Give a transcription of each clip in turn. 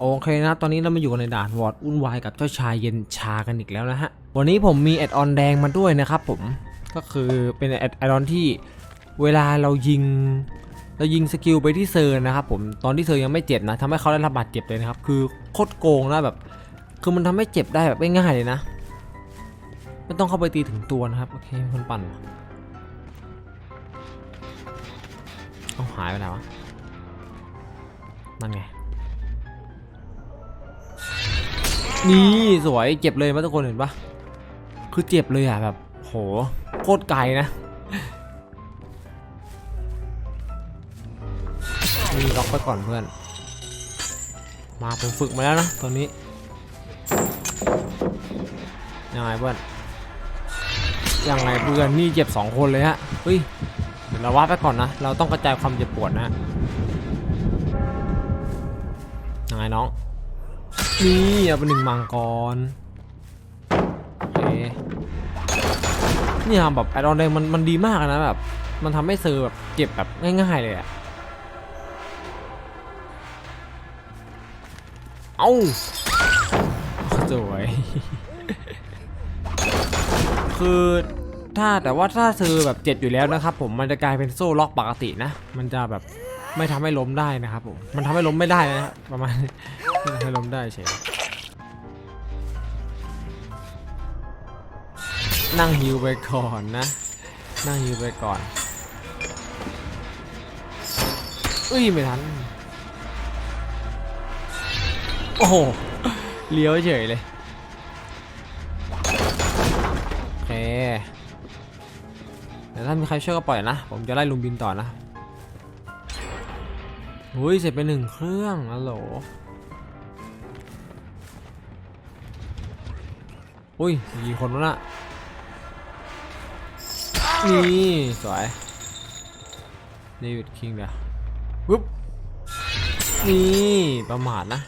โอเคนะครับตอนนี้เรามาอยู่กันในด่านวอร์ดวุ่นวายกับเจ้าชายเย็นชากันอีกแล้วนะฮะ วันนี้ผมมีแอดออนแดงมาด้วยนะครับผม ก็คือเป็นแอดออนที่เวลาเรายิง เรายิงสกิลไปที่เซอร์นะครับผม ตอนที่เซอร์ยังไม่เจ็บนะทำให้เขาได้รับบาดเจ็บเลยนะครับ คือโคตรโกงนะแบบ คือมันทำให้เจ็บได้แบบง่ายเลยนะ ไม่ต้องเข้าไปตีถึงตัวนะครับ โอเคคนปั่นเอาหายไปไหนวะนั่นไง นี่สวยเจ็บเลยมั้ยทุกคนเห็นปะคือเจ็บเลยอะแบบโหโคตรไกลนะมีล็อกไปก่อนเพื่อน มาผมฝึกมาแล้วนะตอนนี้ยังไงเพื่อนยังไงเพื่อนนี่เจ็บสองคนเลยฮะเฮ้ยเดี๋ยวเราว่าไปก่อนนะ เราต้องกระจายความเจ็บปวดนะยังไงน้อง นี่เอาไปหนึ่งมังกรโอเคนี่ยแบบไอรอนแดงมันมันดีมากนะแบบ มันทำให้เซอร์แบบเจ็บแบบง่าย ๆ เลยอะเอ้าสวย คือถ้าแต่ว่าถ้าเซอร์แบบเจ็บอยู่แล้วนะครับ ผมมันจะกลายเป็นโซ่ล็อกปกตินะ มันจะแบบ ไม่ทำให้ล้มได้นะครับผม มันทำให้ล้มไม่ได้นะฮะประมาณไม่ทำให้ล้มได้เฉยนั่งฮิวไปก่อนนะ นั่งฮิวไปก่อนอุ้ยไม่ทัน โอ้โห เลี้ยวเฉยเลยโอเคเดี๋ยวถ้ามีใครช่วยก็ปล่อยนะ ผมจะไล่ลุมบินต่อนะ อุ้ยเสร็จไปหนึ่งเครื่องฮัลโหลอุ้ยกี่คนวะน่ะนี่สวยเดวิดคิงเดี๋ยวปุ๊บนี่ประมาทนะ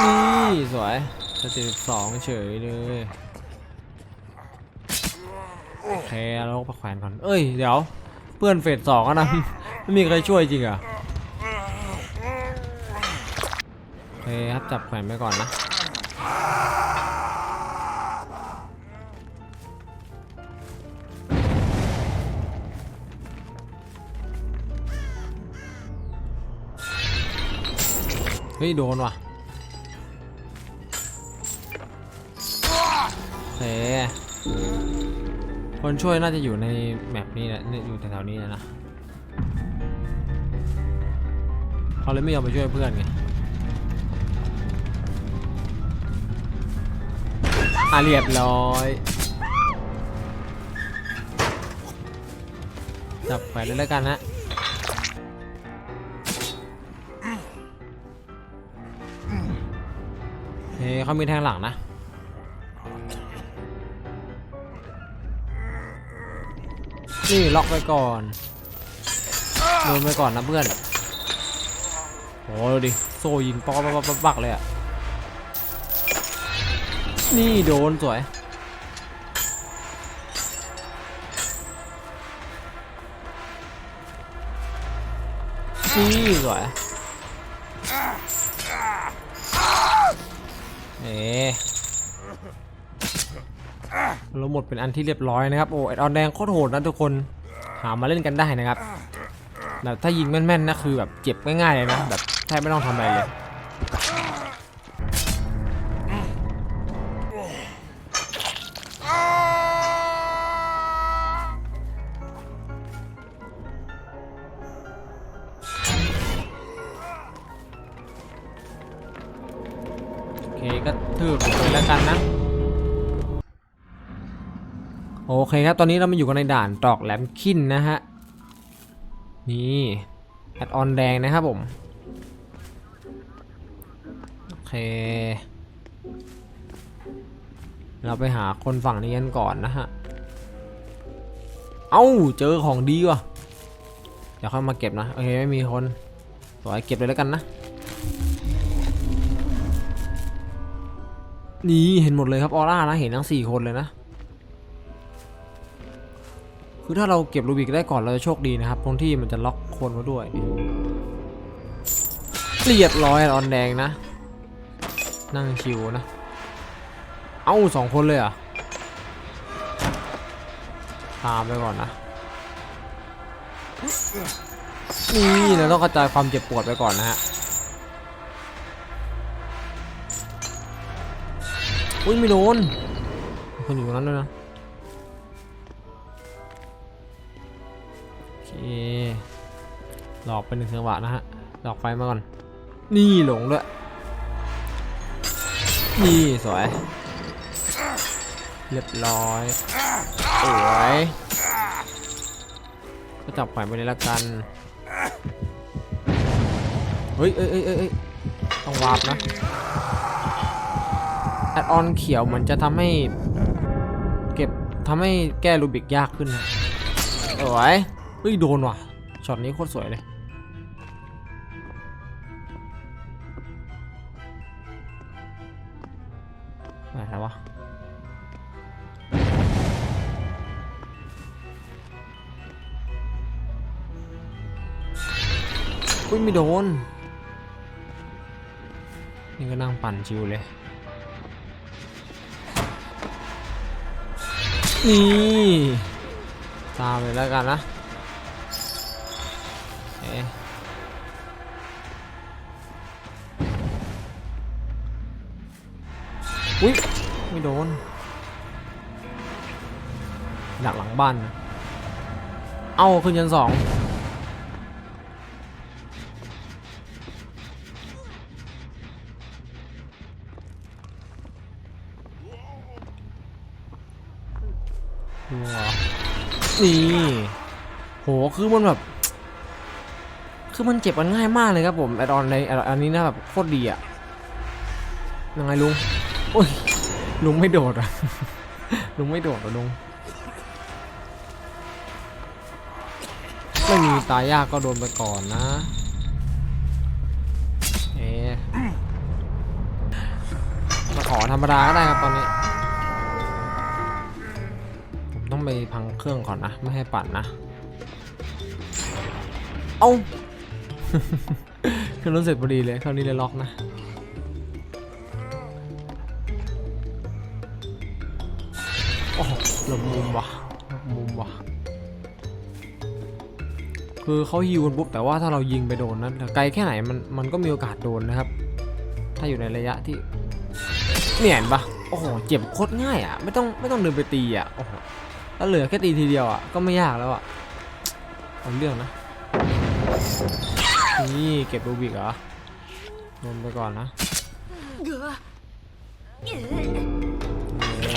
นี่สวยสเตจสองเฉยเลย โอเคเราไปแขวนก่อน เอ้ย เดี๋ยว เพื่อนเฟสสองอะนะ ไม่มีใครช่วยจริงเหรอะโอเคครับจับแขวนไปก่อนนะเฮ้ยโดนว่ะโอเค คนช่วยน่าจะอยู่ในแมปนี้แหละนี่อยู่แถวๆนี้นะ เขาเลยไม่ยอมไปช่วยเพื่อนไงอะเรียบร้อย จับแขวนเลยแล้วกันนะเฮ้เขามีแทงหลังนะ นี่ล็อกไว้ก่อนโดนไปก่อนนะเพื่อนโอ้ดูดิโซยิงปอกป๊อกป๊อกป๊อเลยอะนี่โดนสวยนี่สวยเอ๊ะ เราหมดเป็นอันที่เรียบร้อยนะครับโอ้ไอออนแดงโคตรโหดนะทุกคนหามาเล่นกันได้นะครับแบบถ้ายิงแม่นๆนะคือแบบเจ็บง่ายๆเลยนะแบบแทบไม่ต้องทำอะไรเลย คครับ ตอนนี้เรามาอยู่กันในด่านตอกแหลมขินนะฮะ นี่แอดออนแดงนะครับผม โอเค เราไปหาคนฝั่งนี้กันก่อนนะฮะ เอ้า เจอของดีว่ะ เดี๋ยวค่อยมาเก็บนะ โอเค ไม่มีคนขอให้เก็บเลยแล้วกันนะ นี่เห็นหมดเลยครับออร่านะ เห็นทั้งสี่คนเลยนะ คือถ้าเราเก็บรูบิกได้ก่อนเราจะโชคดีนะครับ ตรงที่มันจะล็อกคนมาด้วยเรียบร้อยออนแดงนะ นั่งชิวนะ เอ้าสองคนเลยอะตามไปก่อนนะนี่เราต้องกระจายความเจ็บปวดไปก่อนนะฮะอุ้ยไม่โดนคนอยู่ตรงนั้นด้วยนะ หลอกไปหนึ่งจังหวะนะฮะ หลอกไฟมาก่อน นี่หลงด้วย นี่สวย เรียบร้อย สวยก็จับไฟไปเลยละกัน เฮ้ยเอ้ยเอ้ยเอ้ยเอ้ยต้องวาร์ปนะ แอดออนเขียวเหมือนจะทำให้ เก็บทำให้แก้รูบิกยากขึ้นนะสวย เฮ้ยโดนว่ะช็อตนี้โคตรสวยเลยไหนแล้ววะอุ้ยไม่โดน นี่ก็นั่งปั่นชิวเลย นี่ ตามเลยแล้วกันนะ อุ้ยไม่โดนดักหลังบ้าน เอาขึ้นชั้นสองนี่โหคือมันแบบ คือมันเจ็บมันง่ายมากเลยครับผมแอดออนในอดอันนี้นะแบบโคตรดีอะยังไงลุง โอ้ยลุงไม่โดดอะลุงไม่โดดเหรอลุงไม่มีตายยากก็โดนไปก่อนนะเอ๊มาขอธรรมดาก็ได้ครับตอนนี้ ผมต้องไปพังเครื่องก่อนนะ ไม่ให้ปั่นนะ เอาคือรถเสร็จพอดีเลยคราวนี้เลยล็อกนะ อ้โหหลบมุมว่ะหลบมุมว่ะ คือเขาฮิวกันปุ๊บแต่ว่าถ้าเรายิงไปโดนนั้นไกลแค่ไหนมันมันก็มีโอกาสโดนนะครับ ถ้าอยู่ในระยะที่เนี่ยเห็นปะโอ้โหเจ็บโคตรง่ายอะไม่ต้องไม่ต้องเดินไปตีอะโอ้โหแล้วเหลือแค่ตีทีเดียวอะก็ไม่ยากแล้วอะเอาเรื่องนะนี่เก็บรูบิกเหรอลงไปก่อนนะ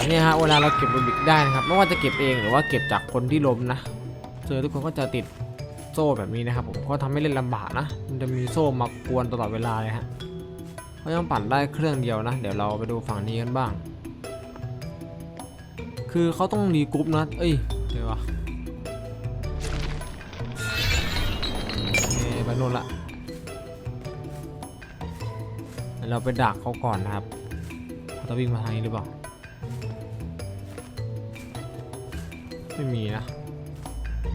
เนี่ยฮะเวลาเราเก็บรูบิกได้นะครับไม่ว่าจะเก็บเองหรือว่าเก็บจากคนที่ล้มนะเจอทุกคนก็จะติดโซ่แบบนี้นะครับผมก็ทำให้เล่นลำบากนะมันจะมีโซ่มากวนตลอดเวลาเลยฮะเขายังปั่นได้เครื่องเดียวนะ เดี๋ยวเราไปดูฝั่งนี้กันบ้าง คือเขาต้องรีกรุ๊ปนะ เอ้ยเดี๋ยววะเอ้ยไปนู่นละเดี๋ยวเราไปดักเขาก่อนนะครับเขาจะวิ่งมาทางนี้หรือเปล่า ไม่มีนะ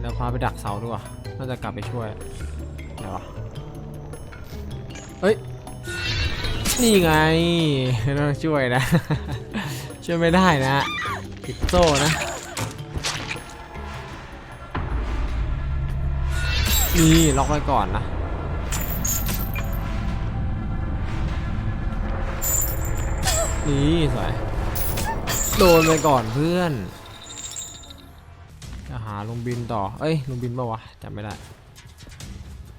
แล้วพาไปดักเสาด้วยน่าจะกลับไปช่วยเดี๋ยวะเฮ้ย นี่ไงต้องช่วยนะ ช่วยไม่ได้นะติดโซ่นะ นี่ล็อกไว้ก่อนนะนี่สวยโดนไปก่อนเพื่อนาลุงบินต่อ เอ้ยลุงบินปะวะจำไม่ได้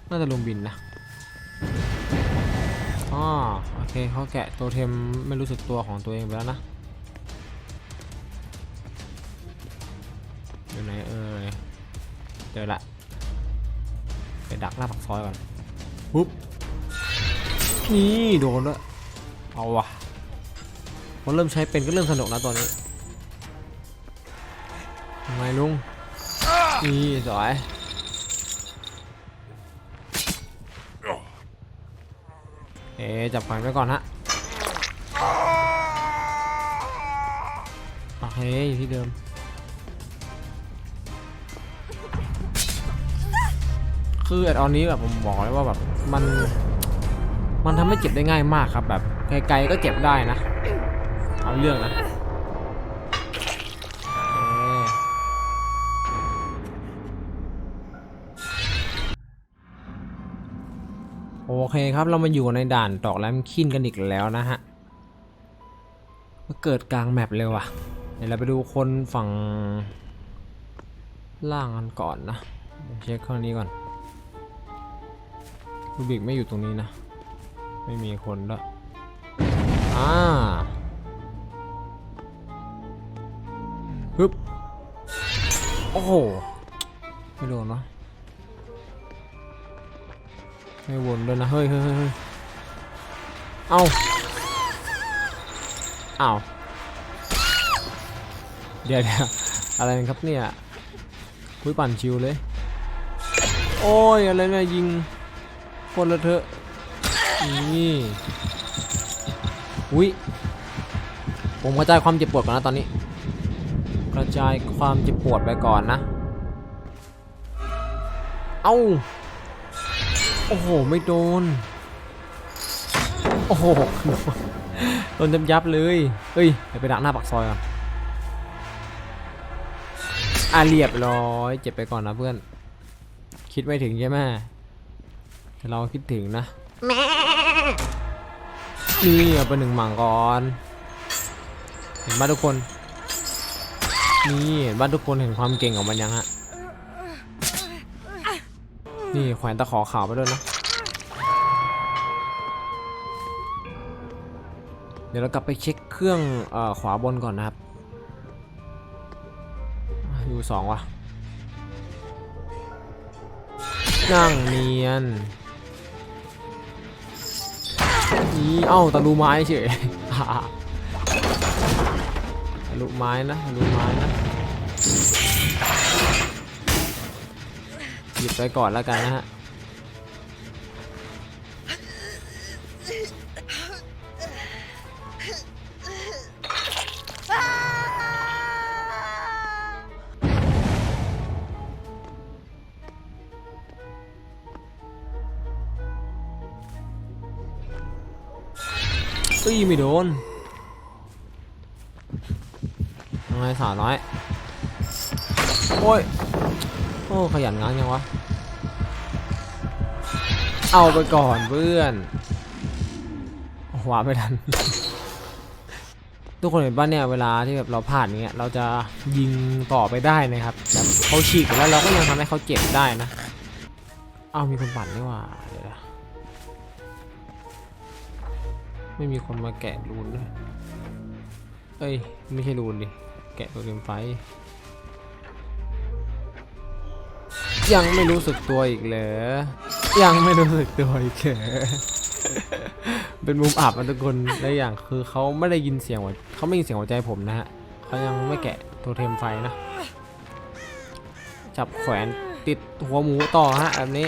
น่าจะลุงบินนะอ๋อโอเคเขาแกะตัวเทมไม่รู้สึกตัวของตัวเองไปแล้วนะอยู่ไหนเอ่ยเจอละไปดักหน้าปากซอยก่อนปุ๊บนี่โดนด้วเอาวะพอเริ่มใช้เป็นก็เริ่มสนุกนะตอนนี้ทำไมลุง นี่สวยเอ๊จับไฟไว้ก่อนฮะโอเคอยู่ที่เดิมคือแอดออนนี้แบบผมบอกเลยว่าแบบมันมันทำให้เจ็บได้ง่ายมากครับแบบไกลๆก็เจ็บได้นะ เอาเรื่องนะ โอเคครับเรามาอยู่ในด่านตอกแลมคินกันอีกแล้วนะฮะมาเกิดกลางแมปเลยว่ะเดี๋ยวเราไปดูคนฝั่งล่างกันก่อนนะเช็คเครื่องนี้ก่อนรูบิกไม่อยู่ตรงนี้นะ ไม่มีคนด้วยอ่าฮึบโอ้โหไม่โดนวะ ไม่วนด้วยนะ เฮ้ยเฮ้ยเฮ้ยเอาเอาเดี๋ยวเดี๋ยวอะไรครับเนี่ยคุยปั่นชิวเลย โอ้ย อะไรเนี่ยยิงคนละเถอะ นี่อุ้ยผมกระจายความเจ็บปวดก่อนนะตอนนี้ กระจายความเจ็บปวดไปก่อนนะ เอ้า โอ้โห ไม่โดน โอ้โห โดนยับยับเลย เฮ้ยเดี๋ยวไปดักหน้าปากซอยก่อนอะเรียบร้อย เจ็บไปก่อนนะเพื่อน คิดไม่ถึงใช่ไหมแต่เราคิดถึงนะนี่เอาไปหนึ่งหมังก่อน เห็นบ้านทุกคน นี่เห็นบ้านทุกคนเห็นความเก่งของมันยังฮะ นี่แขวนตะขอขาวไปด้วยนะ เดี๋ยวเรากลับไปเช็คเครื่องอขวาบนก่อนนะครับ อยู่สองว่ะ นั่งเนียนนี่เอ้าตะลุไม้เฉยตะลุไม้นะตะลุไม้นะ หยิบไปก่อนแล้วกันนะฮะอุ้ไม่โดนยังไงสาวน้อย โอ้ย โอ้ขยันง้างยังวะ เอาไปก่อนเพื่อนหวาไม่ทัน ทุกคนเห็นป่ะเนี่ยเวลาที่แบบเราพลาดอย่างเงี้ยเราจะยิงต่อไปได้นะครับแบบเขาฉีกแล้วเราก็ยังทำให้เขาเจ็บได้นะ เอามีคนปั่นนี่ว่าเดี๋ยวนะไม่มีคนมาแกะรูนด้วยเอ้ยไม่ใช่รูนดิแกะโปรแกมไฟ ยังไม่รู้สึกตัวอีกเหรอยังไม่รู้สึกตัวอีกเหรอเป็นมุมอับนะทุกคนและอย่างคือเขาไม่ได้ยินเสียงหัวเขาไม่ยินเสียงหัวใจผมนะฮะเขายังไม่แกะโทเทมไฟนะจับแขวนติดหัวหมูต่อฮะแบบนี้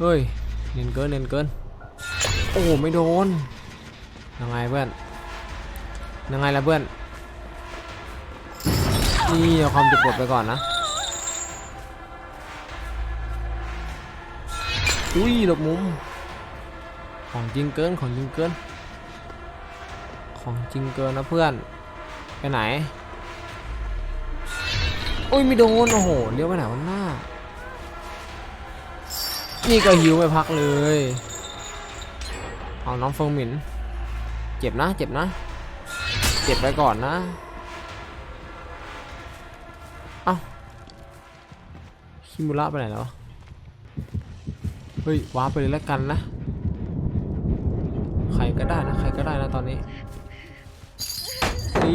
เฮ้ยเนียนเกินเนียนเกิน โอ้โหไม่โดนยังไงเพื่อน ยังไงล่ะเพื่อน นี่เอาความเจ็บปวดไปก่อนนะอุ้ยหลบมุม ของจริงเกิน ของจริงเกิน ของจริงเกินนะเพื่อน ไปไหน อุ้ยไม่โดน โอ้โห เลี้ยวไปไหนวันหน้า นี่ก็หิวไปพักเลย เอาน้องเฟิงหมิน เจ็บนะ เจ็บนะ เจ็บไปก่อนนะ เอ้าคิมุระไปไหนแล้ว เฮ้ยว้าไปเลยแล้วกันนะ ใครก็ได้นะ ใครก็ได้นะตอนนี้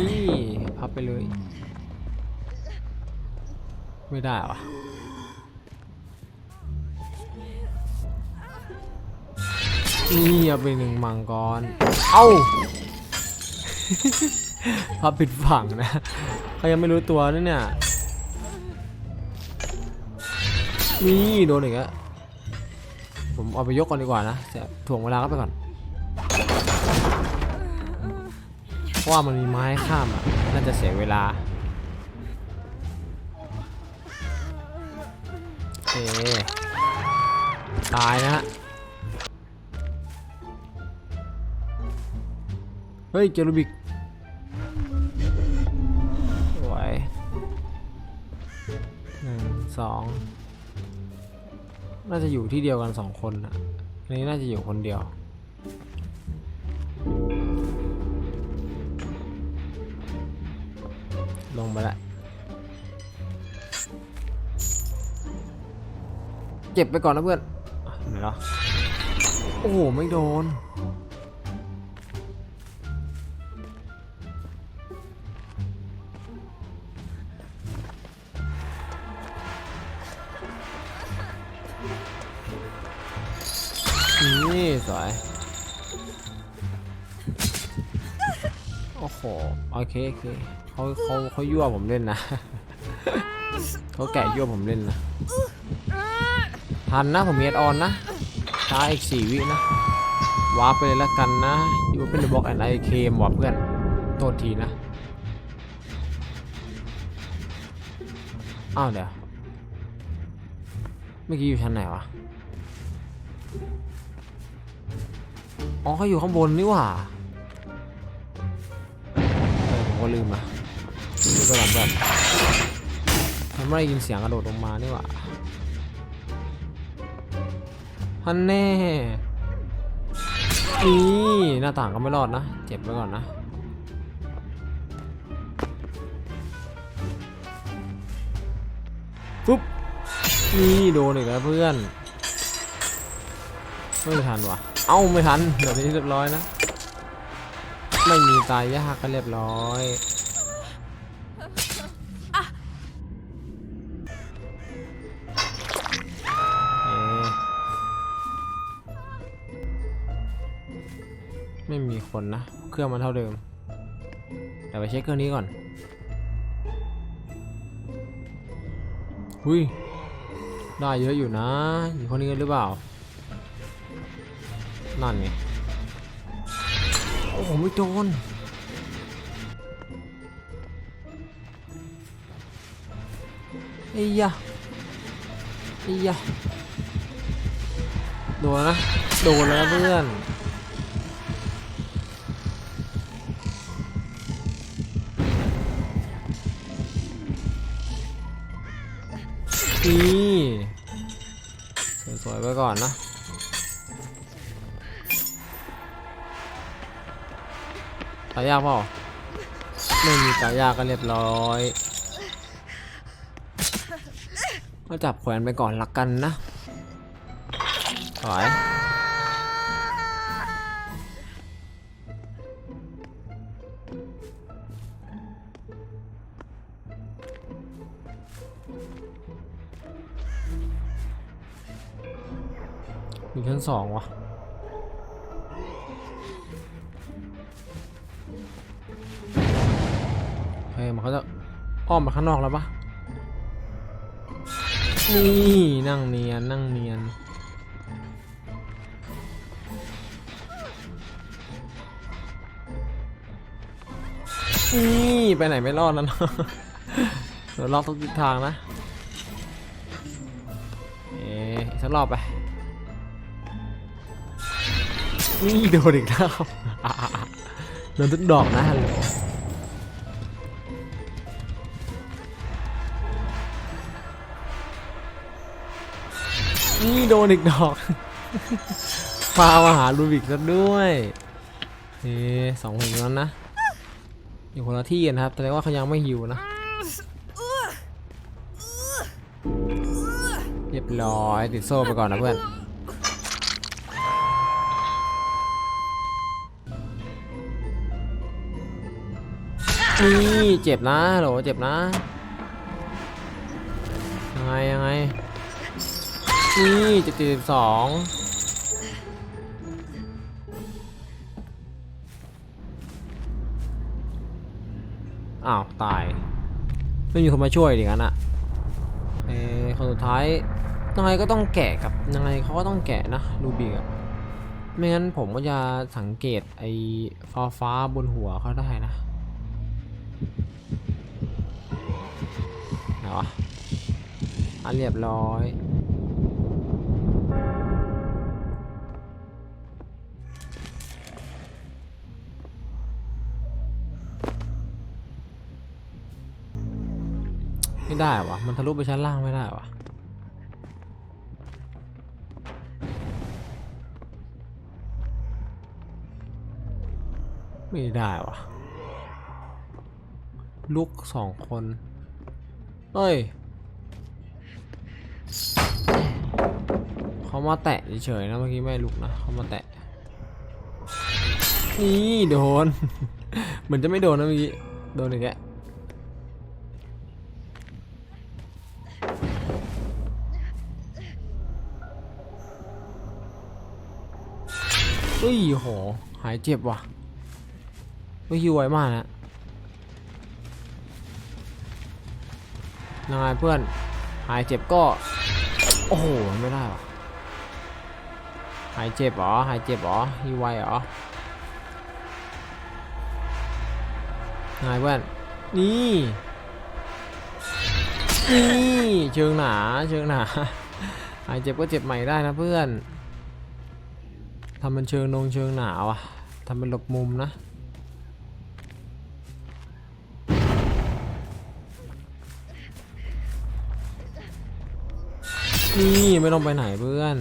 นี่พับไปเลย ไม่ได้วะนี่เอาไปหนึ่งมังกร เอ้า พับผิดฝั่งนะเขายังไม่รู้ตัวนะเนี่ยนี่โดนอีกแล้วผมเอาไปยกก่อนดีกว่านะจะถ่วงเวลาก็ไปก่อนเพราะว่ามันมีไม้ข้ามอะน่าจะเสียเวลาโอตายนะฮะเฮ้ยเจอรูบิก สองน่าจะอยู่ที่เดียวกันสองคนอะอันนี้น่าจะอยู่คนเดียว ลงไปละเก็บไปก่อนนะเพื่อนไหนเหรอโอ้โห ไม่โดน โอเคโอเคเขาเขาเขายั่วผมเล่นนะ เขาแกะยั่วผมเล่นนะ ทันนะผมมีแอดออนนะช้าอีกสี่วินะวาร์ปไปเลยละกันนะยูเป็นบล็อกแอนไอเคมว่ะเพื่อน โทษทีนะ อ้าวเดี๋ยว เมื่อกี้อยู่ชั้นไหนวะ อ๋อเขาอยู่ข้างบนนี่หว่า ก็ลืมอะดูไปก่อนแบบผมไม่ได้ยินเสียงกระโดดลงมานี่หว่าฮันแน่นี่หน้าต่างก็ไม่รอดนะ เจ็บไว้ก่อนนะ ปุ๊บ นี่โดนอีกแล้วเพื่อน ไม่ทันว่ะ เอ้าไม่ทันเดี๋ยวนี้เรียบร้อยนะ ไม่มีตายยากก็เรียบร้อย ไม่มีคนนะ เครื่องมันเท่าเดิม แต่ไปเช็คเครื่องนี้ก่อน หุยได้เยอะอยู่นะอยู่คนนี้กันหรือเปล่า นั่นไง อ้โหไม่โดนไอ้ยะไอ้ยะโดนนะ โดนแล้วเพื่อนนี่สวยๆไว้ก่อนนะายยากเปล่าไม่มีตายยากก็เรียบร้อยก็จับแขวนไปก่อนละกันนะถอยมีชั้นสองวะ เฮ้ยมันเขาจะอ้อมมาข้างนอกแล้วปะนี่นั่งเนียนนั่งเนียนนี่ไปไหนไม่รอดแล้วเนอะเดี๋ยวล็อกทุกทิศทางนะ เอ๊ะอีกสักรอบไป นี่โดนอีกแล้วโดนทุกดอกนะฮัลโหล โดนอีกดอกพามาหาลูบิกซะด้วยเอ๊สองคนนั้นนะอยู่คนละที่กันนะครับแสดงว่าเขายังไม่หิวนะเรียบร้อยติดโซ่ไปก่อนนะเพื่อนนี่เจ็บนะโหลเจ็บนะยังไงยังไง นี่เจ็ดสิบสองอ้าว ตาย ไม่มีคนมาช่วยดิงั้นอะเออคนสุดท้ายยังไงก็ต้องแกะกับยังไงเขาก็ต้องแกะนะลูบิกอะไม่งั้นผมก็จะสังเกตไอ้ฟ้าฟ้าบนหัวเขาได้นะไหนวะอะเรียบร้อย ไม่ได้วะมันทะลุไปชั้นล่างไม่ได้วะไม่ได้วะลุกสองคนเอ้ยเขามาแตะเฉยๆนะเมื่อกี้ไม่ลุกนะเขามาแตะนี่โดน เหมือนจะไม่โดนนะเมื่อกี้โดนอีกแล้ว เฮ้ยโห หายเจ็บว่ะเฮ้ยฮิวไวมากนะยังไงเพื่อน หายเจ็บก็ โอ้โห ไม่ได้ว่ะหายเจ็บเหรอหายเจ็บเหรอฮิวไวเหรอยังไงเพื่อน นี่ นี่ เชิงหนา เชิงหนา หายเจ็บก็เจ็บใหม่ได้นะเพื่อน ทำเป็นเชิงนงเชิงหนาวอะทำเป็นหลบมุมนะนี่ไม่ต้องไปไหนเพื่อน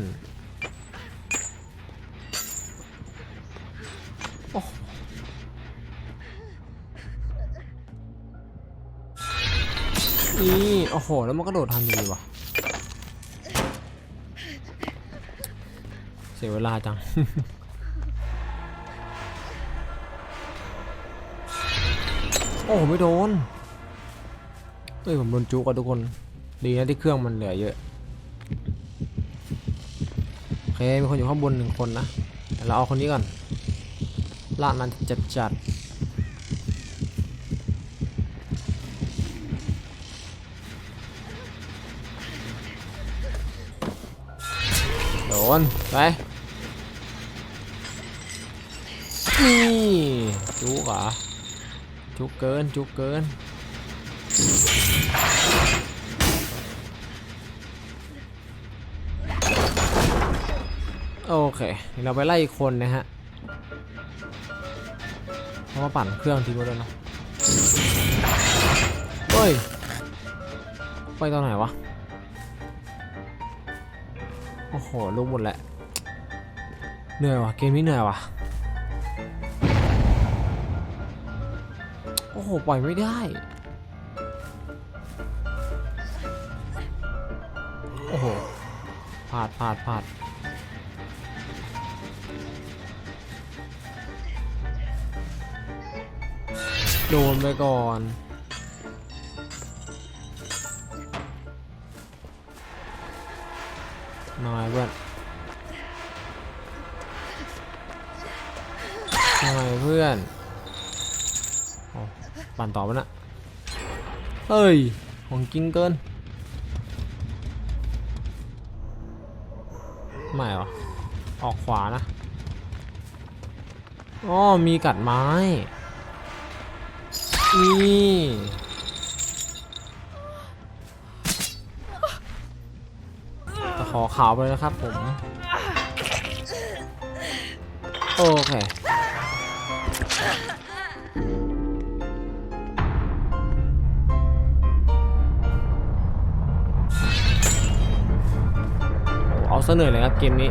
นี่ โอ้โห แล้วมันก็โดดทันอยู่ดีว่ะ สียเวลาจัง โอ้ไม่โดน เฮ้ย ผมโดนจุกอะทุกคน ดีนะที่เครื่องมันเหลือเยอะ โอเค มีคนอยู่ข้างบนหนึ่งคนนะเราเอาคนนี้ก่อนลากนั้นจัดจัดโดนไป นี่จุกเหรอจุกเกินจุกเกิน โอเค เราไปไล่คนนะฮะเพราะว่าปั่นเครื่องทิ้งไว้ด้วยนะเฮ้ย ไปตอนไหนวะ โอ้โหลุกหมดแหละ เหนื่อยว่ะ เกมนี้เหนื่อยว่ะ ปล่อยไม่ได้ โอ้โหพลาดพลาดพลาดโดนไปก่อนนายเพื่อนนายเพื่อน ปั่นต่อมันอะเฮ้ยของจริงเกิน ไม่เหรอ ออกขวานะ อ๋อ มีกัดไม้ นี่ตะขอขาวไปเลยนะครับผม โอเค ซะเหนื่อยเลยครับเกมนี้